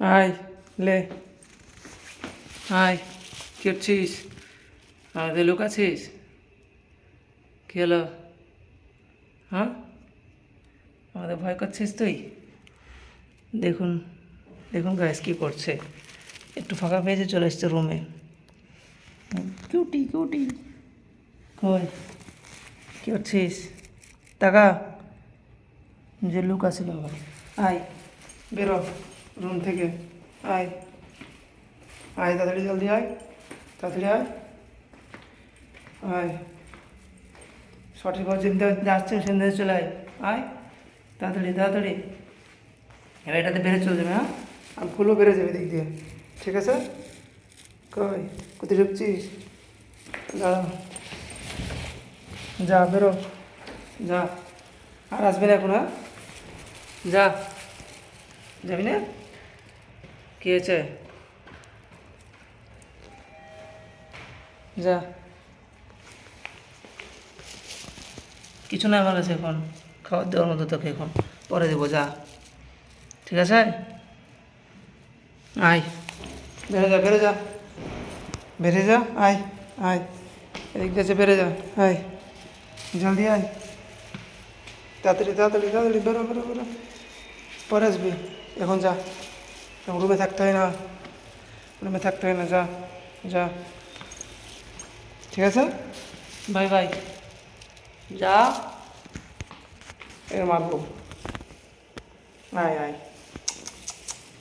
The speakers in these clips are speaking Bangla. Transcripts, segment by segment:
আয় লে আয় কি করছিস? আমাদের লোক আছিস? কি হলো? হ্যাঁ? আমাদের ভয় করছিস তুই? দেখুন দেখুন গাইস কী করছে। একটু ফাঁকা পেয়েছে চলে এসছে রুমে কিউটি কিউটি কই? কী করছিস? টাকা যে লুক আছিল আবার। আয় বেরো। রুম থেকে। আয়। আয়, তাড়াতাড়ি জলদি আয়। তাড়াতাড়ি আয়। আয়। সঠিকভাবে যেতে যাচ্ছে সেখানে চলে আয়। আয়। তাড়াতাড়ি তাড়াতাড়ি। এবার এটাতে বেড়ে চলে যাবে হ্যাঁ? আর ফুলও বেড়ে যাবে দিক দিয়ে। ঠিক আছে? কই, কোথায় ঢুকছিস? দাঁড়া। যা, বেরো। যা। আর আসবে না এখন হ্যাঁ? যা। যাবি না? কি হয়েছে? যা। কিছু না আমার কাছে এখন। খাবার দেওয়ার মতো তোকে এখন। পরে দেবো, যা। ঠিক আছে? আয়। বেড়ে যা বেড়ে যা। বেড়ে যা, আয় আয়। এদিক দিয়ে বেড়ে যা, আয়। জলদি আয়। তাড়াতাড়ি তাড়াতাড়ি তাড়াতাড়ি, বেরো বেরো বেরো। পরে আসবি। এখন যা। রুমে থাকতে হয় না। রুমে থাকতে হয় না যা যা। ঠিক আছে? Bye bye. যা। এর মারবো আয় আয়।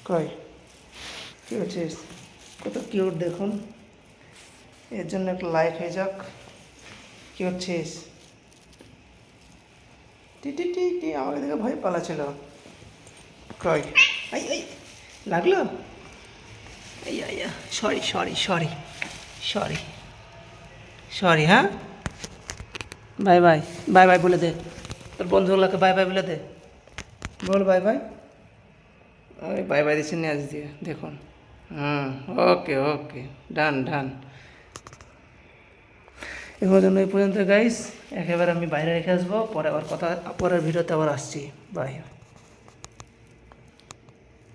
কই? কী হচ্ছিস কত কিউট দেখুন। এর জন্য একটা লাইক হয়ে যাক। কী হচ্ছিস টি টি টি টি আমাকে দেখে ভয় পালাছিল কই? আই আই লাগল? Sorry sorry sorry sorry sorry হ্যাঁ? বাই বাই বাই বাই বলে দে। তোর বন্ধুগুলোকে বাই বাই বলে দে। বল বাই বাই ওই বাই বাই দিচ্ছি আজ দিয়ে। দেখুন। হুম ওকে ওকে ডান ডান এখন জন্য এই পর্যন্ত গাইস একেবারে আমি বাইরে রেখে আসব। পরে আবার কথা পরের ভিডিওতে আবার আসছি। বাই